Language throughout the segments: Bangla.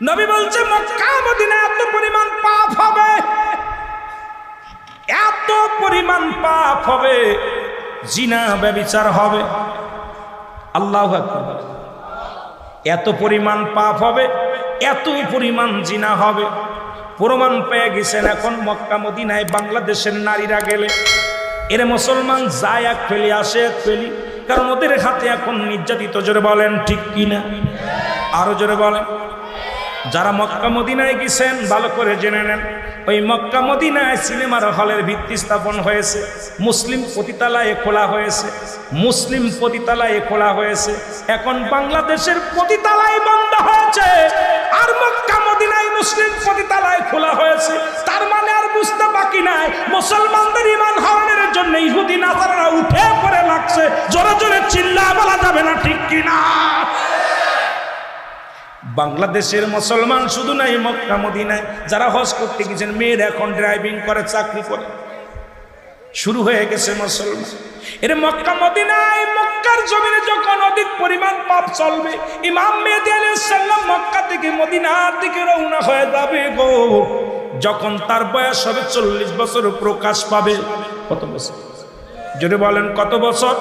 নবী বলছে, মক্কা মদিনা এত পরিমাণ পাপ হবে। এত পরিমাণ পাপ হবে, জিনা, ব্যবিচার হবে। আল্লাহ এত পরিমাণ পাপ হবে, এত পরিমাণ জিনা হবে। প্রমাণ পেয়ে গেছেন এখন মক্কা, মদিনায় বাংলাদেশের নারীরা গেলে। এর মুসলমান যায় এক ফেলি, আসে এক ফেলি, কারণ ওদের হাতে এখন নির্যাতিত, জোরে বলেন, ঠিক কিনা? আরও জোরে বলেন। যারা মক্কা মদিনায় গেছেন, ভালো করে জেনে নেন। ওই মক্কা মদিনায় সিনেমার হলের ভিত্তি স্থাপন হয়েছে, মুসলিম পতিতালায় খোলা হয়েছে, মুসলিম পতিতালায় খোলা হয়েছে। এখন বাংলাদেশের পতিতালায় বন্ধ হয়েছে, আর মক্কা মদিনায় মুসলিম পতিতালায় খোলা হয়েছে। তার মানে আর বুঝতে বাকি নাই, মুসলমানদের ইমান হারানোর জন্য ইহুদি নাসারা উঠে পড়ে লাগছে। জোরে জোরে চিল্লা বলা যাবে না ঠিক কিনা। বাংলাদেশের মুসলমান শুধু নাই, মক্কা, মদিনায় যারা হজ করতে গেছেন, মেয়ের এখন ড্রাইভিং করে, চাকরি করে। শুরু হয়ে গেছে মুসলমান। এর মক্কা, মদিনায়, মক্কার জমিনে যখন অধিক পরিমাণ পাপ চলবে, ইমাম মেহেদি আলাইহিস সালাম মক্কা থেকে মদিনার দিকে রওনা হয়ে যাবে গো। যখন তার বয়স হবে চল্লিশ বছর, প্রকাশ পাবে। কত বছর? যদি বলেন, কত বছর?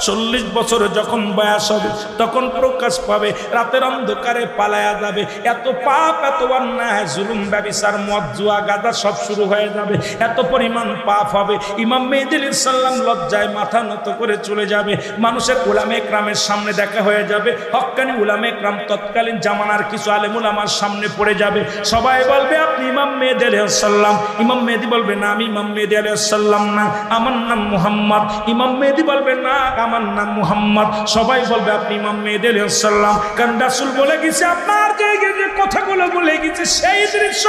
চল্লিশ বছর যখন বয়স হবে, তখন প্রকাশ পাবে, রাতের অন্ধকারে পালায়া যাবে। এত পাপ, এত অন্যায়, জুলুম, ব্যবিচার মদ জুয়া গাদা সব শুরু হয়ে যাবে। এত পরিমাণ পাপ হবে। ইমাম মেহদিল ইসাল্লাম লজ্জায় মাথা নত করে চলে যাবে। মানুষের উলামে একরামের সামনে দেখা হয়ে যাবে। হক্কানি উলামে একরাম তৎকালীন জামানার কিছু আলেমুল আমার সামনে পড়ে যাবে। সবাই বলবে, আপনি ইমাম মেহেদি আলাইসাল্লাম ইমাম মেহেদি বলবে, না, আমি ইমাম মেহেদি আলাইসাল্লাম না। আমার নাম মুহাম্মদ। ইমাম মেহেদি বলবে, না আমার নাম মুহাম্মদ। সবাই বলবে, আপনি ইমাম মেহেদি আলাইসাল্লাম কারণ বলে গেছে, আপনার যে যে কথাগুলো বলে গেছে, সেই দৃশ্য,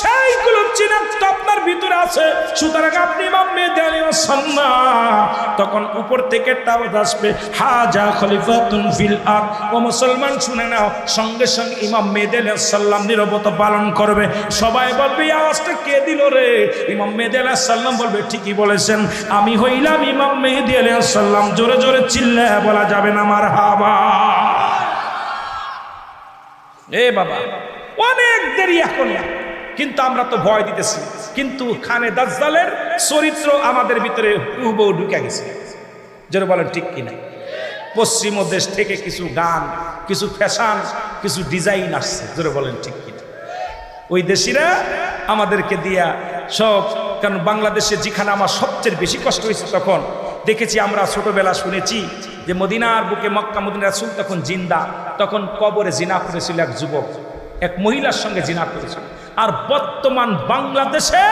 সেইগুলো চিনাক্ত আপনার ভিতরে আছে। সুতরাং আপনি ইমাম মেহেদি আলাইসাল্লাম তখন উপর থেকে তাওয়াজ আসবে, হাজা খলিফাতুন ফিল আর ও মুসলমান, শুনে নাও, সঙ্গে সঙ্গে ইমাম মেহেদি আলাইসাল্লাম নিরবতা পালন করবে। সবাই বলবে আওয়াজটা কে দিল রে? ইমাম মেহেদি আলাইসাল্লাম বলবে, ঠিকই বলেছেন। আমি হইলাম ইমাম মেহেদি আলাইসাল্লাম জোরে জোরে চিল্লা বলা যাবে না আমার হাবা এ বাবা, অনেক দেরি এখন। কিন্তু আমরা তো ভয় দিতেছি। কিন্তু খানে দাজ্জালের চরিত্র আমাদের ভিতরে হুবহু ঢুকে গেছে। যেন বলেন, ঠিক কিনা পশ্চিম দেশ থেকে কিছু গান, কিছু ফ্যাশন, কিছু ডিজাইন আসছে। যেটা বলেন, ঠিক কিনা ওই দেশিরা আমাদেরকে দিয়া সব, কারণ বাংলাদেশে যেখানে আমার সবচেয়ে বেশি কষ্ট হয়েছে তখন দেখেছি, আমরা ছোটবেলা শুনেছি যে মদিনার বুকে মক্কা মদিনা রাসুল তখন জিন্দা, তখন কবরে জিনা করেছিল এক যুবক, এক মহিলার সঙ্গে জিনা করেছিল। আর বর্তমান বাংলাদেশে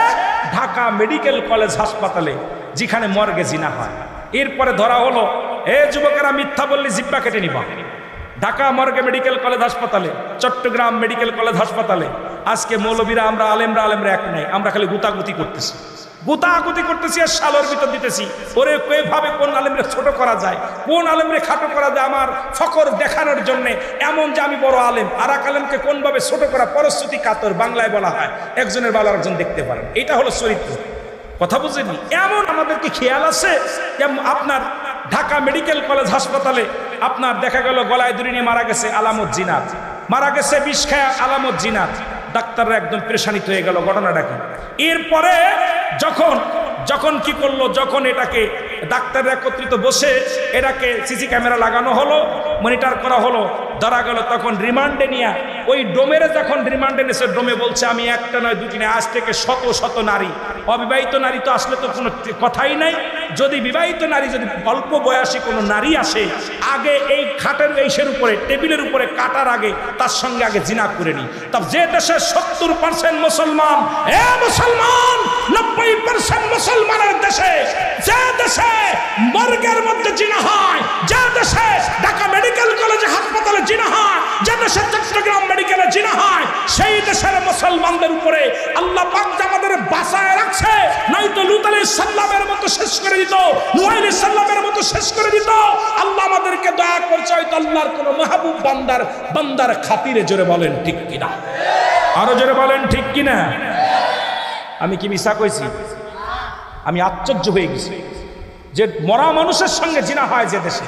ঢাকা মেডিকেল কলেজ হাসপাতালে যেখানে মর্গে জিনা হয়। এরপরে ধরা হলো, এ যুবকেরা, মিথ্যা বললে জিব্বা কেটে নিবা। ঢাকা মর্গে মেডিকেল কলেজ হাসপাতালে, চট্টগ্রাম মেডিকেল কলেজ হাসপাতালে, আজকে মৌলবীরা, আমরা আলেমরা আলেমরা এক নাই, আমরা খালি গুতাগুতি করতেছি। গুতাগুতি করতেছি আর সালোর ভিতর দিতেছি। ওরে ভাবে কোন আলেমরে ছোট করা যায়? কোন আলেমরে খাটো করা যায়? আমার ফকর দেখানোর জন্য এমন যে আমি বড় আলেম আর এক আলেমকে কোনভাবে ছোট করা পরস্তুতি কাতর বাংলায় বলা হয়? একজনের ভালো একজন দেখতে পারেন। এটা হলো চরিত্র। কথা বুঝেনি এমন আমাদেরকে খেয়াল আছে আপনার ঢাকা মেডিকেল কলেজ হাসপাতালে আপনার দেখা গেল গলায় দড়ি নিয়ে মারা গেছে আলামত জিনাত। মারা গেছে বিষ খায়া আলামত জিনাত। ডাক্তাররা একদম পেরেশানিত হয়ে গেল, ঘটনাটা কি? এরপরে যখন যখন কি করল? যখন এটাকে ডাক্তাররা একত্রিত বসে এটাকে সিসি ক্যামেরা লাগানো হলো, মনিটর করা হলো, ধরা গেল, তখন রিমান্ডে নিয়ে ওই ডোমেরে যখন রিমান্ডে নিয়েছে ডোমে বলছে, আমি একটা নয়, দুটি নয়, আজ থেকে শত শত নারী। অবিবাহিত নারী তো আসলে তো কোনো কথাই নাই। যদি বিবাহিত নারী, যদি অল্প বয়সী কোনো নারী আসে, আগে এই খাটের এইসের উপরে, টেবিলের উপরে কাটার আগে তার সঙ্গে আগে জিনা করে নি তা যে দেশের সত্তর পার্সেন্ট মুসলমান, এ মুসলমান! নব্বই পার্সেন্ট মুসলমানের দেশে, যে দেশে মর্গের মধ্যে জিনা হয়, যে দেশে ঢাকা মেডিকেল কলেজে হাসপাতালে জিনা হয়, যে দেশে চট্টগ্রাম মেডিকেলে জিনা হয়, সেই দেশের মুসলমানদের উপরে আল্লাহ পাক আমাদের বাঁচায় রাখছে, নয়তো লুত আলী সাল্লামের মতো শেষ করে দিত নুয়াইল সাল্লামের মতো শেষ করে দিত, আল্লাহ আমাদেরকে দয়া করছে, হয়তো আল্লাহর কোন মাহবুব বান্দার বান্দার খাতিরে জোরে বলেন ঠিক কিনা? আরও জোরে বলেন ঠিক কিনা? আমি কি মিশা কইছি? আমি আশ্চর্য হয়ে গেছি যে মরা মানুষের সঙ্গে জিনা হয় যে দেশে।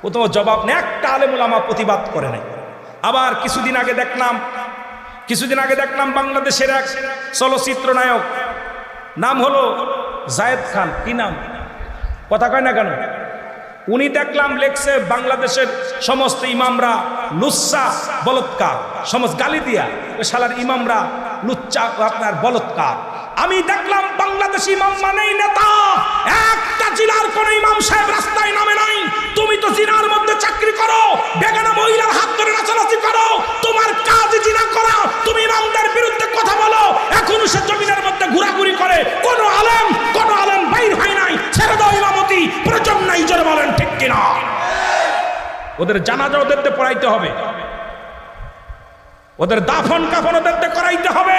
প্রথম জবাব নেই, একটা আলেমুল আমার প্রতিবাদ করে নাই। আবার কিছুদিন আগে দেখলাম, কিছুদিন আগে দেখলাম বাংলাদেশের এক চলচ্চিত্র নায়ক, নাম হলো জায়েদ খান, কি নাম? কথা কয় না কেন? উনি দেখলাম লেখছে, বাংলাদেশের সমস্ত ইমামরা লুচ্চা বলৎকার, সমস্ত গালি দিয়া শালার ইমামরা লুচ্চা আপনার বলৎকার। আমি দেখলাম বাংলাদেশ ইমাম মানেই নেতা। একটা জেলার কোন ইমাম সাহেব রাস্তায় নামে নাই। তুমি তো জিনার মধ্যে চাকরি করো, বেগানা মহিলার হাত ধরে নাচানাচি করো। তোমার কাজ জিনা করা, তুমি ইমামদের বিরুদ্ধে কথা বলো। এখনও সে জমিনের মধ্যে ঘোরাঘুরি করে। কোন আলেম কোন আলেম বাইর হয় নাই। ছেড়ে দাও ইমামতি, প্রয়োজন নাই জোরে বলেন ঠিক কিনা। ওদের জানাজা ওদেরকে পড়াইতে হবে। ওদের দাফন কাফন ওদেরকে করাইতে হবে।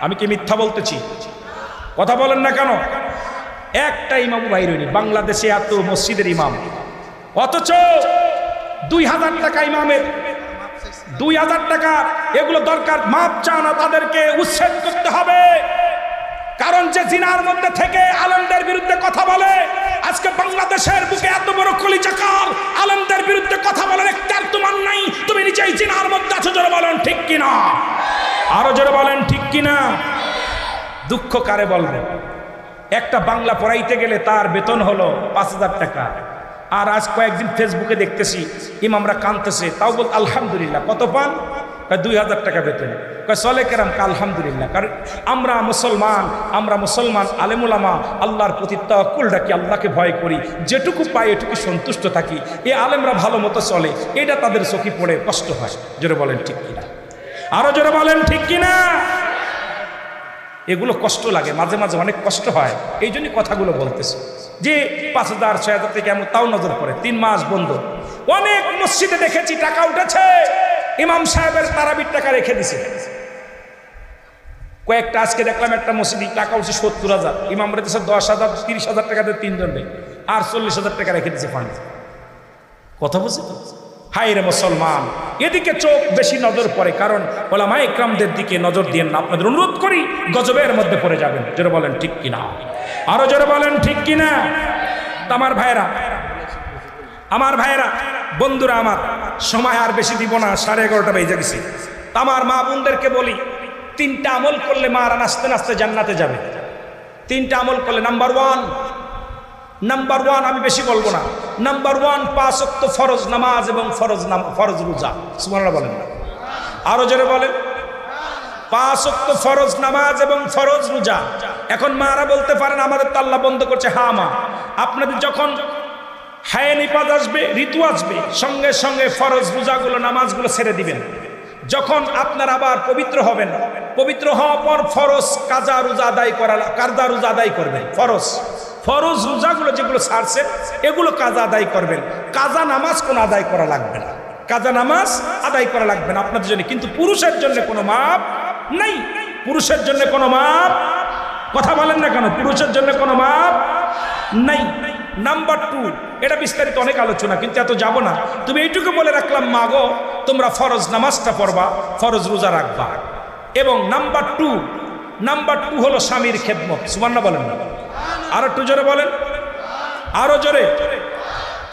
আমি কি মিথ্যা বলতেছি? কথা বলেন না কেন? একটা ইমাম বাইর বাংলাদেশে এত মসজিদের ইমাম। অথচ দুই হাজার টাকা ইমামের, দুই হাজার টাকা, এগুলো দরকার। মাপ চান তাদেরকে, উচ্ছেদ করতে হবে। কারণ যে জিনার মধ্যে থেকে আলমদের বিরুদ্ধে কথা বলে, আজকে বাংলাদেশের বুকে এত বড় কলিজাকার আলমদের বিরুদ্ধে কথা বলার একটার তোমার নাই। তুমি নিজেই জিনার মধ্যে আছো, জোরে বলেন ঠিক কিনা? আরও জোরে বলেন ঠিক কিনা? দুঃখ কারে বলবে? একটা বাংলা পড়াইতে গেলে তার বেতন হলো পাঁচ হাজার টাকা। আর আজ কয়েকদিন ফেসবুকে দেখতেছি, ইমামরা কানতেছে তাও বল আলহামদুলিল্লাহ, কত পান? দুই হাজার টাকা বেতন। চলে কেরাম আলহামদুলিল্লাহ কারণ আমরা মুসলমান আমরা মুসলমান আলেমুলামা, আল্লাহর প্রতি তকুল ডাকি আল্লাহকে ভয় করি, যেটুকু পাই এটুকু সন্তুষ্ট থাকি। এ আলেমরা ভালো মতো চলে, এটা তাদের চোখে পড়ে কষ্ট হয়। জোরে বলেন ঠিক কিনা? আরও জোরে বলেন ঠিক কিনা? এগুলো কষ্ট লাগে, মাঝে মাঝে অনেক কষ্ট হয়। এই জন্যই কথাগুলো বলতেছে। যে পাঁচ হাজার, ছয় হাজার থেকে এমন তাও নজর পড়ে, তিন মাস বন্ধ। অনেক মসজিদে দেখেছি, টাকা উঠেছে। ইমাম সাহেবের তারাবির টাকা রেখে দিছে। কয়েকটা আজকে দেখলাম একটা মসজিদে টাকা উঠছে সত্তর হাজার। ইমাম রেখেছে দশ হাজার, তিরিশ হাজার টাকা দিয়ে তিনজন নেই। আর চল্লিশ হাজার টাকা রেখে দিছে ফান্ড কথা বুঝি হাই রে মুসলমান। এদিকে চোখ বেশি নজর পড়ে, কারণ ওলামা ইকরামদের দিকে নজর দিয়ে না, আপনাদের অনুরোধ করি, গজবের মধ্যে পড়ে যাবেন। জোরে বলেন, ঠিক কিনা? আরও জোরে বলেন, ঠিক কিনা? আমার ভাইরা আমার ভাইরা বন্ধুরা আমার, সময় আর বেশি দিব না, সাড়ে এগারোটা বেজে গেছি। আমার মা বোনদেরকে বলি তিনটা আমল করলে মারা নাচতে নাচতে জান্নাতে যাবে। তিনটা আমল করলে নাম্বার ওয়ান। নাম্বার ওয়ান আমি বেশি বলব না। নাম্বার ওয়ান পাঁচ অক্ত ফরজ নামাজ এবং ফরজ নাম, ফরজ রোজা। সুমানরা বলেন না। আরও জোরে বলেন। পাঁচ অক্ত ফরজ নামাজ এবং ফরজ রোজা। এখন মারা বলতে পারেন, আমাদের তাল্লা বন্ধ করছে। হা মা। আপনাদের যখন হায় নিপাত আসবে, ঋতু আসবে, সঙ্গে সঙ্গে ফরজ রোজাগুলো, নামাজগুলো ছেড়ে দিবেন। যখন আপনার আবার পবিত্র হবেন পবিত্র হওয়ার পর ফরজ কাজা রোজা আদায় করা কাজা রোজা আদায় করবেন, ফরজ। ফরজ রোজাগুলো যেগুলো ছাড়ছে এগুলো কাজা আদায় করবেন। কাজা নামাজ কোনো আদায় করা লাগবে না। কাজা নামাজ আদায় করা লাগবে না আপনাদের জন্য। কিন্তু পুরুষের জন্য কোনো মাপ নাই। পুরুষের জন্য কোনো মাপ, কথা বলেন না কেন? পুরুষের জন্য কোনো মাপ নাই। নাম্বার টু এটা বিস্তারিত অনেক আলোচনা, কিন্তু এত যাব না। তুমি এইটুকু বলে রাখলাম, মাগো, তোমরা ফরজ নামাজটা পড়বা, ফরজ রোজা রাখবা। এবং নাম্বার টু নাম্বার টু হলো স্বামীর খেদমত। সুমান্না বলেন না। আরও একটু জোরে বলেন। আরও জোরে।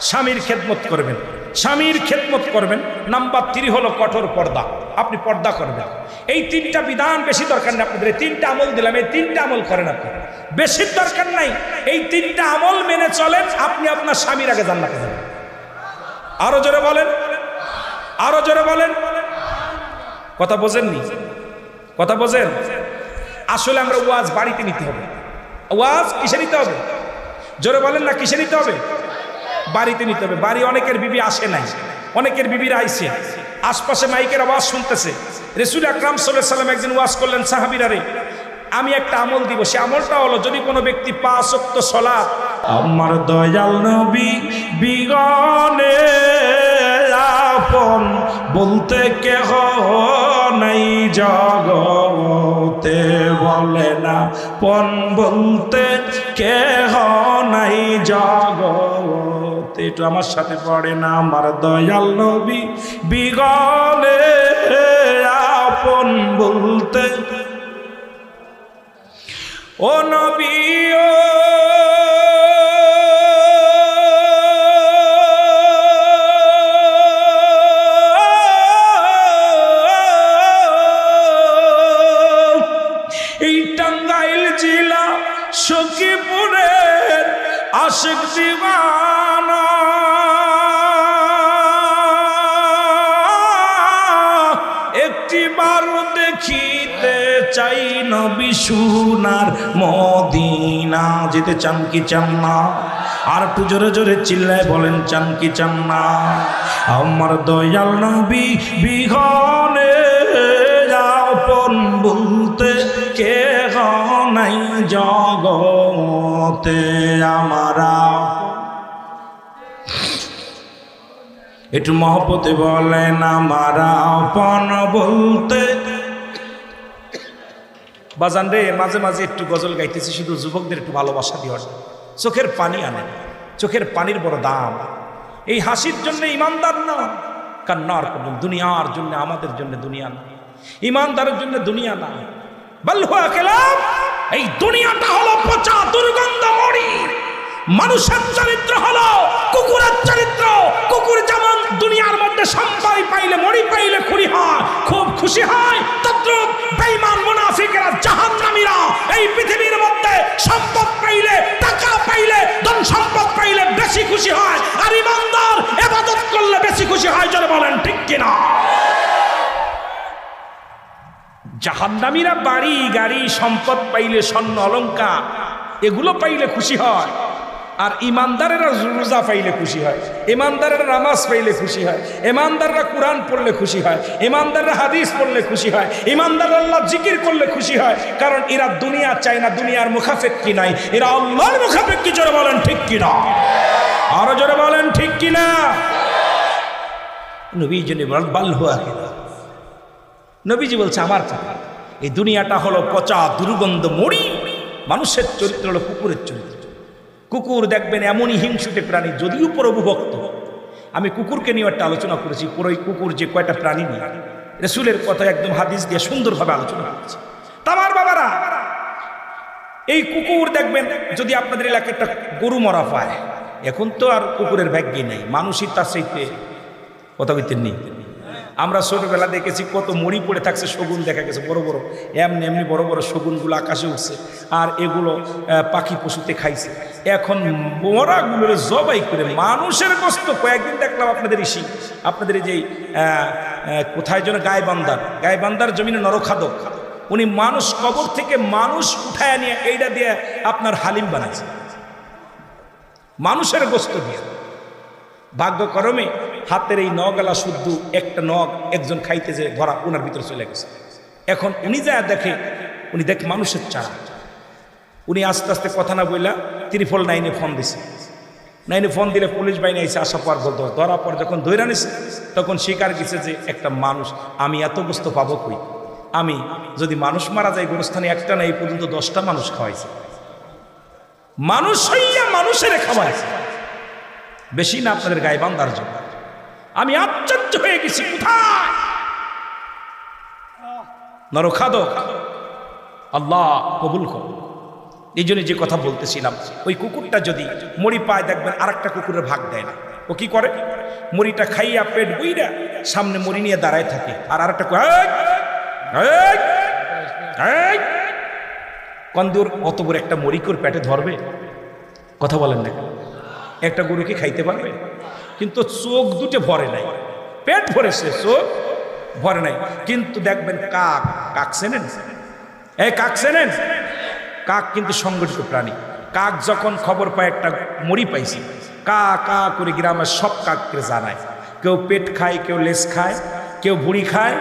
স্বামীর খেদমত করবেন। স্বামীর খেদমত করবেন। নাম্বার থ্রি হলো কঠোর পর্দা। আপনি পর্দা করবেন। এই তিনটা বিধান বেশি দরকার নেই আপনাদের। এই তিনটা আমল দিলাম, এই তিনটা আমল করেন আপনি। বেশি দরকার নাই। এই তিনটা আমল মেনে চলেন, আপনি আপনার স্বামীর আগে জান্নাতে যাবেন। আরও জোরে বলেন। আরও জোরে বলেন। কথা বোঝেননি? কথা বোঝেন? আসলে আমরা ওয়াজ বাড়িতে নিতে হবে। ওয়াজ কিসে নিতে হবে? জোরে বলেন না, কিসে নিতে হবে? বাড়িতে নিতে হবে। বাড়ি অনেকের বিবি আসে নাই। অনেকের বিবিরা আইসে আশপাশে মাইকের আওয়াজ শুনতেছে। রসুল আকরাম সাল্লাহ সাল্লাম একদিন ওয়াজ করলেন সাহাবিরারে আমি একটা আমল দিব। সে আমলটা হলো, যদি কোনো ব্যক্তি পাঁচ অক্ত সলা আমার দয়াল নবী বিগনে আপন বলতে কেহ নাই জগতে বলে না পন বলতে কেহ নাই জগতে। একটু আমার সাথে পড়ে না, আমার দয়াল নবী বিগলে, আপন বলতে। ও নবী, ও চাই নবী সোনার মদিনা। যেতে চান কি চান না? আর একটু জোরে জোরে চিল্লায় বলেন, চান কি চান না? আমার দয়াল নবী, বিঘনে আপন বলতে কে নাই জগতে আমারা। একটু মহব্বতে বলেন, আমার আপন বলতে বাজান রে, মাঝে মাঝে একটু গজল গাইতেছি, শুধু যুবকদের একটু ভালোবাসা দিয়ে চোখের পানি আনেন চোখের পানির বড় দাম। এই হাসির জন্য ইমানদার না, কান্নার করবেন দুনিয়ার জন্য, আমাদের জন্য দুনিয়া না। ইমানদারের জন্য দুনিয়া না। বাল্হুয়া কেলাম এই দুনিয়াটা হলো পচা দুর্গন্ধ মরি মানুষের চরিত্র হলো কুকুরের চরিত্র, কুকুর মধ্যে সম্পাই পাইলে, মরি পাইলে খুরি হয়, খুব খুশি হয়। তদ্রুপ বেঈমান মুনাফিকেরা জাহান্নামীরা এই পৃথিবীর মধ্যে সম্পদ পাইলে, টাকা পাইলে, ধন সম্পদ পাইলে বেশি খুশি হয়, আর ইমানদার এবাদত করলে বেশি খুশি হয় যারা বলেন, ঠিক কিনা? জাহান্নামীরা বাড়ি, গাড়ি, সম্পদ পাইলে স্বর্ণ অলঙ্কার এগুলো পাইলে খুশি হয়। আর ইমানদারেরা রোজা পাইলে খুশি হয়, ইমানদারেরা নামাজ পাইলে খুশি হয়, ইমানদাররা কোরআন পড়লে খুশি হয়, ইমানদাররা হাদিস পড়লে খুশি হয় ইমানদার আল্লাহ জিকির করলে খুশি হয়, কারণ এরা দুনিয়া চায় না দুনিয়ার মুখাফেক্কি নাই, এরা আল্লাহর মুখাফেক্কি জোরে বলেন ঠিক কিনা আরও জোরে বলেন ঠিক কিনা নবী জন্য বাল হুয়া কিনা? নবীজি বলছে, আমার এই দুনিয়াটা হলো পচা দুর্গন্ধ মরি মানুষের চরিত্র হলো কুকুরের চরিত্র। কুকুর দেখবেন এমনই হিংসুটে প্রাণী, যদিও প্রভুভক্ত আমি কুকুরকে নিয়ে একটা আলোচনা করেছি পুরো কুকুর যে কয়টা প্রাণী নিয়ে। রেসুলের কথা একদম হাদিস দিয়ে সুন্দরভাবে আলোচনা করেছি। তামার বাবারা, এই কুকুর দেখবেন, যদি আপনাদের এলাকায় একটা গরু মরা পায়, এখন তো আর কুকুরের ভাগ্যে নেই, মানুষই তার সেইতে কথা বলতে নেই। আমরা ছোটবেলা দেখেছি কত মরি পড়ে থাকছে শগুন দেখা গেছে, বড় বড়। এমনি এমনি বড় বড় শগুনগুলো আকাশে উঠছে আর এগুলো পাখি পশুতে খাইছে। এখন মরাগুলোর জবাই করে মানুষের কষ্ট কয়েকদিন দেখলাম আপনাদের ইসি আপনাদের যে কোথায় যেন গায়বান্দার গায়বান্দার জমিনে নরখাদক। উনি মানুষ কবর থেকে মানুষ উঠায় নিয়ে এইটা দিয়ে আপনার হালিম বানাইছে। মানুষের গোস্ত দিয়ে। ভাগ্যক্রমে হাতের এই নগলা শুদ্ধ একটা নগ একজন খাইতে যে ধরা ওনার ভিতরে চলে গেছে। এখন উনি যা দেখে, উনি দেখে মানুষের চারা। উনি আস্তে আস্তে কথা না বইলা ত্রিফল নাইনে ফোন দিছে। নাইনে ফোন দিলে পুলিশ বাহিনী এসে আসা পর বলতো ধরা পর যখন ধৈরা নিছে, তখন স্বীকার গেছে যে একটা মানুষ, আমি এত বস্তু পাবো কই? আমি যদি মানুষ মারা যায়, গোরস্থানে একটা না, এই পর্যন্ত দশটা মানুষ খাওয়াইছে। মানুষ হইয়া মানুষের খাওয়াইছে। বেশি না আপনাদের গায়ে বান্দার জন্য। আমি আশ্চর্য হয়ে গেছি, কোথায়? আল্লাহ কবুল কর এই জন্য যে কথা বলতেছিলাম, ওই কুকুরটা যদি মরি পায় দেখবেন আর একটা কুকুরের ভাগ দেয় না। ও কি করে? মরিটা খাইয়া পেট বইরা সামনে মরি নিয়ে দাঁড়ায় থাকে। আর আরেকটা কন্দুর অত বড় একটা মরিকুর পেটে ধরবে? কথা বলেন না একটা গরুকে খাইতে পারবে কিন্তু চোখ দুটো ভরে নাই। পেট ভরেছে, চোখ ভরে নাই। কিন্তু দেখবেন কাক কাক চেনেন? এই কাক চেনেন? কাক কিন্তু সংগঠিত প্রাণী। কাক যখন খবর পায় একটা মরি পাইছি, কা কা করে গ্রামের সব কাককে জানায়। কেউ পেট খায়, কেউ লেস খায়, কেউ ভুড়ি খায়,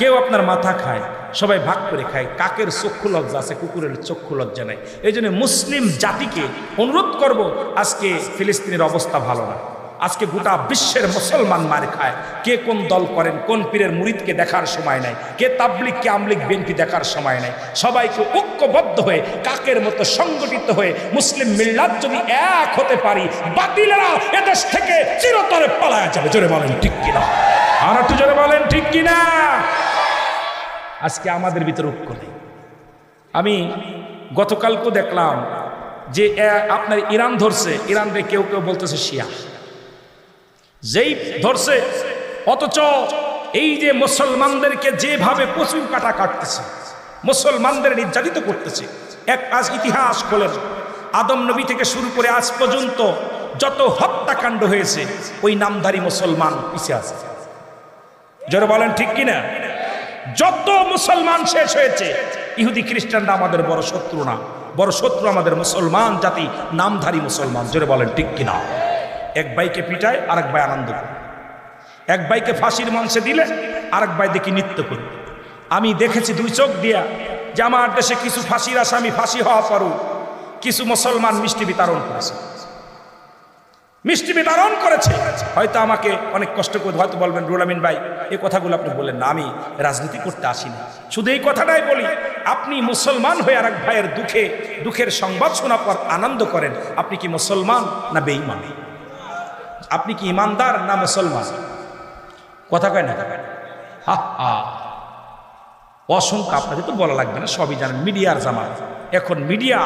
কেউ আপনার মাথা খায়। সবাই ভাগ করে খায়। কাকের চক্ষু লজ্জা আছে, কুকুরের চক্ষু লজ্জা নাই। এই জন্য মুসলিম জাতিকে অনুরোধ করব, আজকে ফিলিস্তিনের অবস্থা ভালো না। আজকে গোটা বিশ্বের মুসলমান মার খায়। কে কোন দল করেন, কোন পীরের মুরিদকে দেখার সময় নাই, কে তাবলিক কে আমলিক বিএনপি দেখার সময় নাই। সবাইকে ঐক্যবদ্ধ হয়ে, কাকের মতো সংগঠিত হয়ে, মুসলিম মিল্লাত যদি এক হতে পারি, বাতিলেরা এদেশ থেকে চিরতরে পালায়া যাবে। জোরে বলেন, ঠিক কিনা? আর একটু জোরে বলেন, ঠিক কিনা? আজকে আমাদের ভিতরে ঐক্য নেই। আমি গতকালকেও দেখলাম যে আপনার ইরান ধরছে ইরানরে কেউ কেউ বলতেছে শিয়া। যেই ধরছে, অথচ এই যে মুসলমানদেরকে যেভাবে প্রচুর কাটা কাটতেছে, মুসলমানদের নির্যাতিত করতেছে, এক আজ ইতিহাস খোলেন আদম নবী থেকে শুরু করে আজ পর্যন্ত যত হত্যাকাণ্ড হয়েছে, ওই নামধারী মুসলমান পিছিয়ে আছে। যারা বলেন ঠিক কিনা? যত মুসলমান শেষ হয়েছে, ইহুদি খ্রিস্টানরা আমাদের বড় শত্রু না। বড় শত্রু আমাদের মুসলমান জাতি, নামধারী মুসলমান, জোরে বলেন ঠিক কিনা? এক ভাইকে পিটায়, আরেক ভাই আনন্দ করে। এক ভাইকে ফাঁসির মঞ্চে দিলে, আরেক ভাই দেখি নৃত্য করি। আমি দেখেছি দুই চোখ দিয়া যে আমার দেশে কিছু ফাঁসির আসামি ফাঁসি হওয়া পরও কিছু মুসলমান মিষ্টি বিতরণ করেছে। মিষ্টি বিতরণ করেছে। হয়তো আমাকে অনেক কষ্ট করে হয়তো বলবেন, রুলামিন ভাই এই কথাগুলো আপনি বললেন না, আমি রাজনীতি করতে আসিনি। শুধু এই কথাটাই বলি, আপনি মুসলমান হয়ে আর এক ভাইয়ের দুঃখে, দুঃখের সংবাদ শোনার পর আনন্দ করেন, আপনি কি মুসলমান না বেঈমান? আপনি কি ইমানদার না মুসলমান? কথা কয় না? হা হা। অসংখ্য আপনাকে তো বলা লাগবে না, সবই জানেন, মিডিয়ার জামাত। এখন মিডিয়া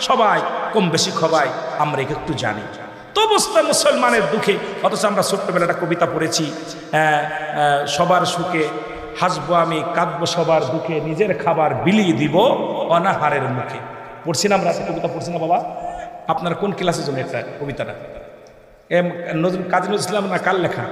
সবাই কম বেশি খবাই আমরা একে একটু জানি। তো মুসলমানের দুঃখে, অথচ আমরা ছোট্টবেলা একটা কবিতা পড়েছি সবার সুখে হাসবো আমি, কাঁদবো সবার দুঃখে, নিজের খাবার বিলিয়ে দিব অনাহারের মুখে। পড়ছি না আমরা কবিতা পড়ছি না বাবা? আপনার কোন ক্লাসের জন্য একটা কবিতাটা? এম, নজরুল, কাজী নজরুল ইসলাম না কাল লেখা?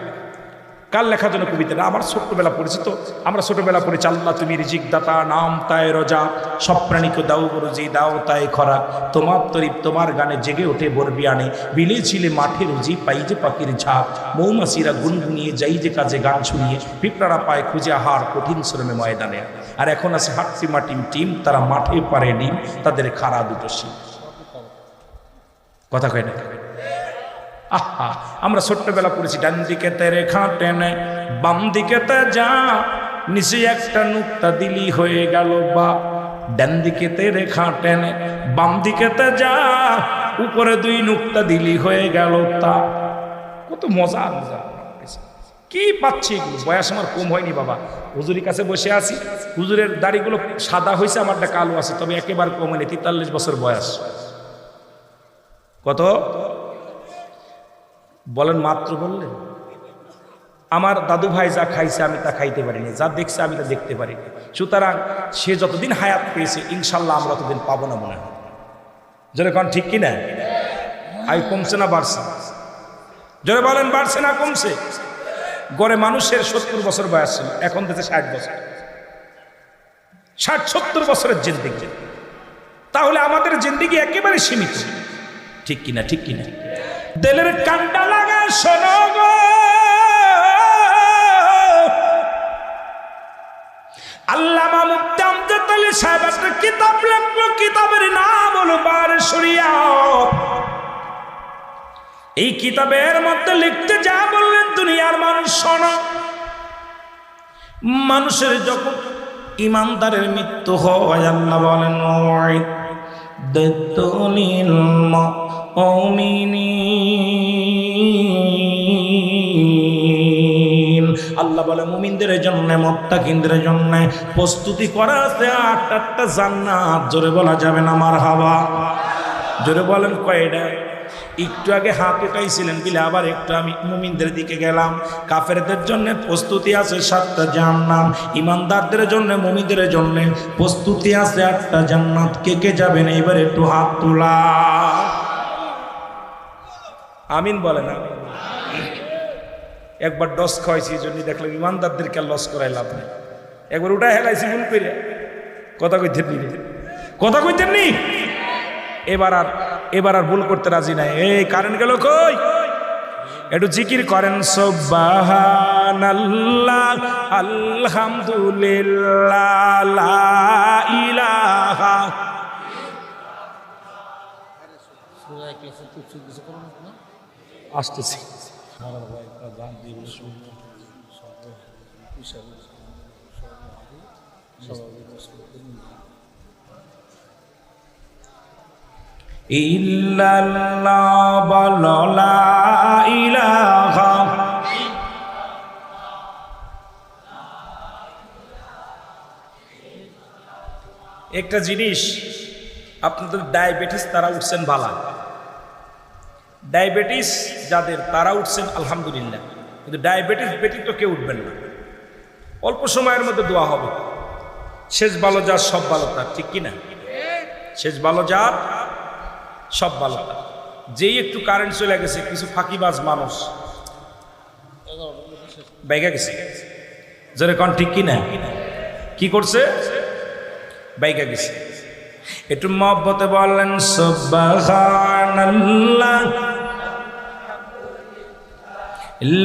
কাল লেখার জন্য কবিতাটা। আমার ছোট্টবেলা পড়েছি তো, আমরা ছোটবেলা পড়েছি, আল্লাহ তুমি রিজিক দাতা নাম তাই রজা। সব প্রাণীকে দাও গুরুজি দাও তাই খরা। তোমার তরিপ তোমার গানে জেগে ওঠে বরবি আনে। বিলে ছিলে মাঠে রুজি পাই যে পাখির ঝাঁক। মৌমাছিরা গুনগুনিয়ে যাই যে কাজে গান শুনিয়ে। পিঁপড়ারা পায় খুঁজে আহার কঠিন শ্রমে ময়দানে। আর এখন আছে হাট্টি মাটিম টিম, তারা মাঠে পারে ডিম, তাদের খাড়া দুটো শিম। কথা কয় না? আহা, আমরা ছোট্টবেলা পড়েছি, ডান দিকে তেরে খাটেনে বাম দিকে তে যা, নিচে একটা নুক্তা দিলি হয়ে গেল বা। ডান দিকে তেরে খাটেনে বাম দিকে তে যা, উপরে দুই নুক্তা দিলি হয়ে গেল তা। কত মজা মজা। কি পাচ্ছি বয়স আমার কম হয়নি বাবা। হুজুরের কাছে বসে আছি। হুজুরের দাড়িগুলো সাদা হয়েছে, আমারটা কালো আছে, তবে একেবারে কম হয়নি, তেতাল্লিশ বছর বয়স। কত? বলেন মাত্র বললেন। আমার দাদু ভাই যা খাইছে আমি তা খাইতে পারিনি, যা দেখছে আমি তা দেখতে পারিনি। সুতরাং সে যতদিন হায়াত পেয়েছে, ইনশাল্লাহ আমরা ততদিন পাবো না মনে হয়। জোরে কন, ঠিক কিনা? আই কমছে না, বাড়ছে। জোরে বলেন, বাড়ছে না, কমছে? গড়ে মানুষের সত্তর বছর বয়স ছিল, এখন দেখছে ষাট বছর। ষাট, সত্তর বছরের জিন্দিগি। তাহলে আমাদের জিন্দিগি একেবারে সীমিত। ঠিক কিনা ঠিক কিনা? দেলের কান্ডা লাগা, শোনো আল্লামা মুফতি আমজাদ আলী সাহেব একটা কিতাব লেখলো, কিতাবের নাম হলো বার শরিয়াত এই কিতাবের মধ্যে লিখতে যা বললেন দুনিয়ার মানুষ শোনো। মানুষের যখন ইমানদারের মৃত্যু হয়, আল্লাহ বলেন ওয়াই দলিল মুমিনদের জন্য, মত্তাকিনদের জন্য। প্রস্তুতি করা আছে আট, আটটা জান্নাত। জোরে বলা যাবে না আমার হাওয়া জোরে বলেন কয়টা? একটু আগে হাত উঠাইছিলেন, বিলে আবার একটু আমি মুমিনদের দিকে গেলাম। কাফেরদের জন্য প্রস্তুতি আছে সাতটা জান্নাত। ইমানদারদের জন্য, মুমিনদের জন্য প্রস্তুতি আছে আটটা জান্নাত। কে কে যাবেন? এবার একটু হাত তোলা। আমিন বলেন, আমিন। একবার ডস খাওয়াইছি এই জন্য দেখলাম ইমানদারদেরকে লস করাই লাভ নেই। একবার উঠাই হেলাইছি ভুল করে কথা কইতেন নি? কথা কইতেন নি? এবার আর এবার আর ভুল করতে রাজি নাই। এই কারেন্ট গেল কই? একটু জিকির করেন সুবহানাল্লাহ আলহামদুলিল্লাহ লা ইলাহা। আসতেছি। বলো লা একটা জিনিস, আপনাদের ডায়াবেটিস, তারা উঠছেন বালা। ডায়াবেটিস যাদের, তারা উঠছেন আলহামদুলিল্লাহ। কিন্তু ডায়াবেটিস ব্যতীত কেউ উঠবেন না। অল্প সময়ের মধ্যে দোয়া হবে। শেষ ভালো যার, সব ভালো তার, ঠিক কিনা? শেষ ভালো যার সব ভালো। যেই একটু কারেন্ট চলে গেছে, কিছু ফাঁকিবাজ মানুষ। বেগে গেছে? যারা কন ঠিক কি কিনা? কি করছে? বাইকা গেছে। একটু মহব্বতে বললেন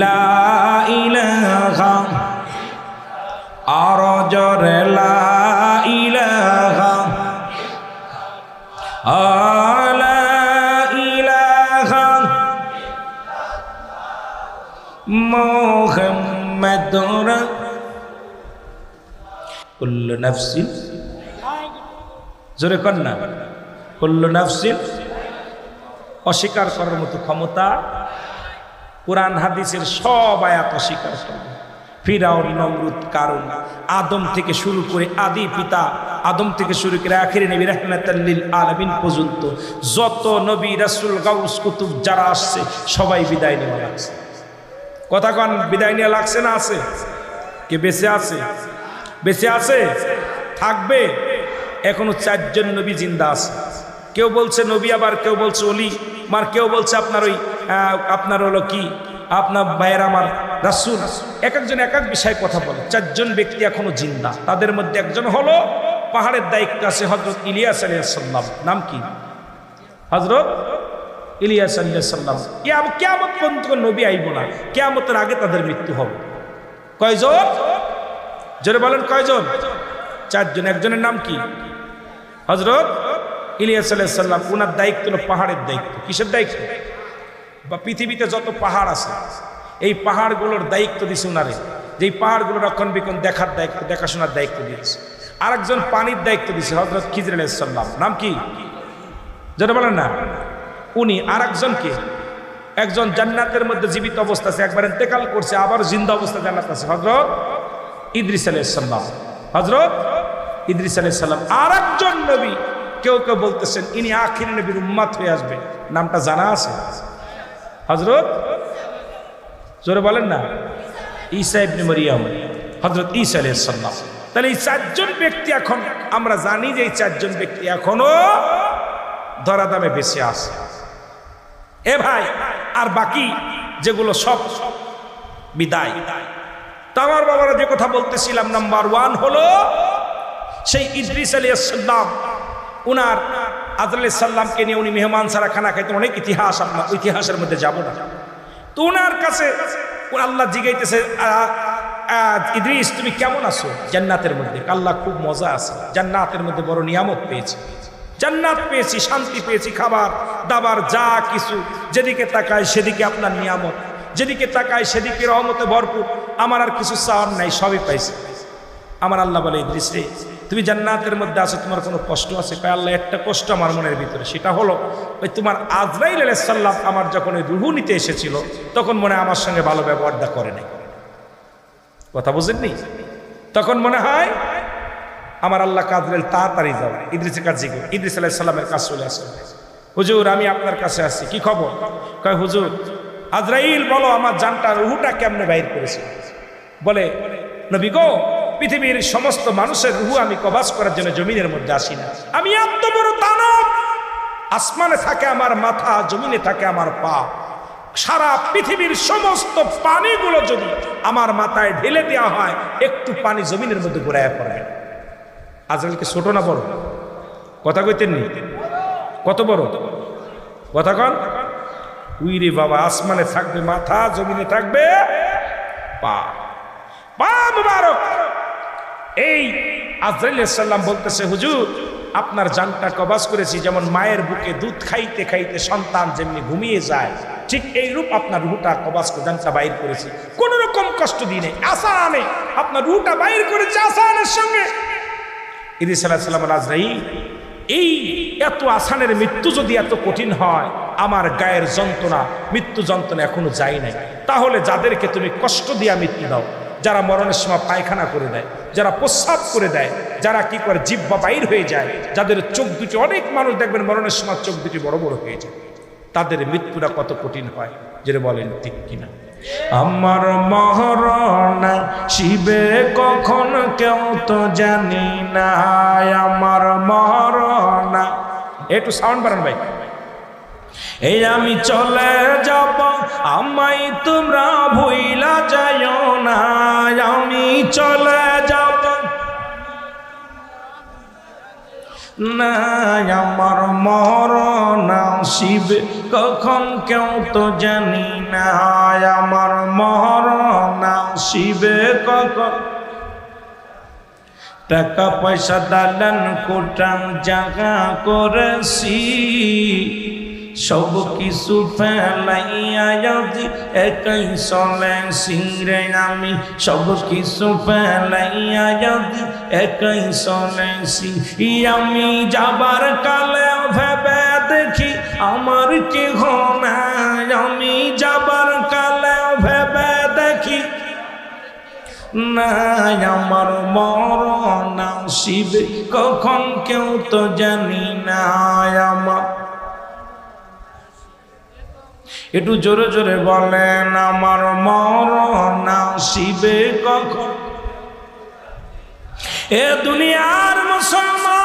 লা ইলাহা আর জরে লা ইলাহা। আলা মুহাম্মাদুর কুল্লু নাফসিন জোরে কর না। কুল্লু নাফসিন অস্বীকার করার মতো ক্ষমতা কোরআন হাদিসের সব আয়াত অস্বীকার করবে ফিরাউন, নমরুদ কারণ আদম থেকে শুরু করে আদি পিতা, আদম থেকে শুরু করে আখিরি নবী রহমতাল্লিল আলমিন পর্যন্ত যত নবী, রাসুল, গাউস, কুতুব যারা আসছে, সবাই বিদায় নেওয়া লাগছে কথা কন, বিদায় নিয়ে লাগছে না আছে? কে বেঁচে আছে? বেঁচে আছে? থাকবে? এখনও চারজন নবী জিন্দা আছে। কেউ বলছে নবী, আবার কেউ বলছে অলি। মার কেউ বলছে আপনার ওই আপনার হলো কি? আপনার ভাইয়ের আমার রাসুল। এক একজন এক এক বিষয়ে কথা বলে। চারজন ব্যক্তি এখনও জিন্দা। তাদের মধ্যে একজন হলো পাহাড়ের দায়িত্ব আছে হজরত ইলিয়াস আলিয়াসাল্লাম নাম কি? হজরত ইলিয়াস আলিয়াসাল্লাম কেমন পর্যন্ত নবী আইব না, কেয়ামতের আগে তাদের মৃত্যু হবে। কয়জন? জোরে বলেন কয়জন? চারজন, একজনের নাম কি? হজরত ইলিয়াস আলাইসাল্লাম ওনার দায়িত্ব হলো পাহাড়ের দায়িত্ব। কিসের দায়িত্ব? বা পৃথিবীতে যত পাহাড় আছে, এই পাহাড়গুলোর দায়িত্ব দিছে ওনারে যে এই পাহাড়গুলো রক্ষণবেক্ষণ দেখার দায়িত্ব, দেখাশোনার দায়িত্ব দিয়েছে। আরেকজন পানির দায়িত্ব দিছে হজরত খিজর আলাইসাল্লাম নাম কি? যেটা বলেন না। উনি আরেকজনকে, একজন জান্নাতের মধ্যে জীবিত অবস্থা আছে, একবার ইন্তেকাল করছে, আবার জিন্দা অবস্থা জান্নাত আছে। হজরত ইদ্রিস আলাইসাল্লাম হজরত ইদ্রিস আলাইসাল্লাম আর একজন নবী, কেউ কেউ বলতেছেন, ইনি আখির নবীর উম্মাত হয়ে আসবে। নামটা জানা আছে? হজরত জোরে বলেন না। ঈসা ইবনে মরিয়ম হজরত ঈসা আলাইসাল্লাম তাহলে এই চারজন ব্যক্তি এখন, আমরা জানি যে এই চারজন ব্যক্তি এখনও ধরাদামে বেঁচে আছে। এ ভাই, আর বাকি যেগুলো সব বিদায়। তা আমার বাবারা যে কথা বলতেছিলাম, নাম্বার ওয়ান হলো সেই ইদ্রিস আলী সাল্লাম উনার আদল সাল্লামকে নিয়ে উনি মেহমান সারা খানা খাইতে অনেক ইতিহাস আপনার ইতিহাসের মধ্যে যাব না। তো উনার কাছে আল্লাহ জিগাইতেছে ইদ্রিস, তুমি কেমন আছো? জান্নাতের মধ্যে। আল্লাহ খুব মজা আছে। জান্নাতের মধ্যে বড় নিয়ামত পেয়েছি। জান্নাত পেয়েছি, শান্তি পেয়েছি, খাবার, দাবার, যা কিছু। যেদিকে তাকায় সেদিকে আপনার নিয়ামত। যেদিকে তাকায় সেদিকে রহমতে ভরপুর। আমার আর কিছু চাওয়ার নাই, সবই পাইছে। আমার আল্লাহ বলে রে, তুমি জান্নাতের মধ্যে আছো, তোমার কোনো কষ্ট আছে? কয়, আল্লাহ, একটা কষ্ট আমার মনের ভিতরে, সেটা হলো, ওই তোমার আজরাইল আলাইসাল্লাম আমার যখন ওই রুহু নিতে এসেছিল, তখন মনে আমার সঙ্গে ভালো ব্যবহারটা করে নাই। কথা বুঝেননি? তখন মনে হয় আমার আল্লাহ কাজরেল তাড়াতাড়ি যাও। ইদ্রিসের কাছে ইদ্রিস আলাহ সাল্লামের কাছে চলে আসো। হুজুর, আমি আপনার কাছে আসছি। কি খবর? কয়, হুজুর, আজরাইল বলো আমার জানটা রুহুটা কেমনে বাইর করেছে? বলে, নবী গো, পৃথিবীর সমস্ত মানুষের রুহু আমি কবাস করার জন্য জমিনের মধ্যে আসি না। আমি এত বড় দানব! আসমানে থাকে আমার মাথা, জমিনে থাকে আমার পা। সারা পৃথিবীর সমস্ত পানিগুলো যদি আমার মাথায় ঢেলে দেওয়া হয়, একটু পানি জমিনের মধ্যে ঘুরাইয়া পড়বে আজরাইলকে ছোট না বড়? কথা কইতেন নি? কত বড়? কথা কন। উইরে বাবা, আসমানে থাকবে, মাথা জমিনে থাকবে। এই আজরাইল বলতেছে, হুজুর, আপনার জানটা কবাস করেছি, যেমন মায়ের বুকে দুধ খাইতে খাইতে সন্তান যেমনি ঘুমিয়ে যায়, ঠিক এই রূপ আপনার রুহটা কবাজ করে, জানটা বাইর করেছি। কোন রকম কষ্ট দিনে আসানে আপনার রুহটা বাইর করেছে আসানের সঙ্গে। ইদি সাল্লাহ সাল্লাম আজরাইল এই এত আসানের মৃত্যু যদি এত কঠিন হয়, আমার গায়ের যন্ত্রণা, মৃত্যু যন্ত্রণা এখনও যায় নাই। তাহলে যাদেরকে তুমি কষ্ট দিয়া মৃত্যু দাও, যারা মরণের সময় পায়খানা করে দেয়, যারা প্রস্রাব করে দেয়, যারা কি করে জিব্বা বাইর হয়ে যায়, যাদের চোখ দুটি, অনেক মানুষ দেখবেন মরণের সময় চোখ দুটি বড় বড় হয়ে যায়। তাদের মৃত্যুটা কত কঠিন হয়? যেটা বলেন, ঠিক কিনা? আমার মহরণা, শিবে কখন কেউ তো জানি না। আমার মহরণা, একটু সাউন্ড বাড়ান ভাই। এই আমি চলে যাব, আমায় তোমরা ভুইলা যাইও না। আমি চলে যাব না আমার মরণ শিবে কখন কেউ তো জানি না আমার মরণ শিবে কখন? টাকা পয়সা দালান কোটান জাগা করেছি। সব কিছু ফেলাইয়া যদি একাই চলে সিংরে আমি সব কিছু ফেলাইয়া যদি একাই চলেছি আমি যাবার কালে ভেবে দেখি আমার কি আমি যাবার কালে ভেবে দেখি নাই। আমার মরণ শিবে কখন কেউ তো জানি না আমার একটু জোরে জোরে বলেন, আমার মরণ শিবে কখন? এ দুনিয়ার মুসলমান,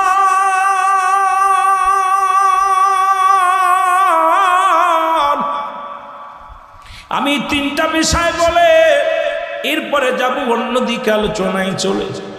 আমি তিনটা বিষয় বলে, এরপরে যাব, অন্যদিকে আলোচনায় চলে যাব।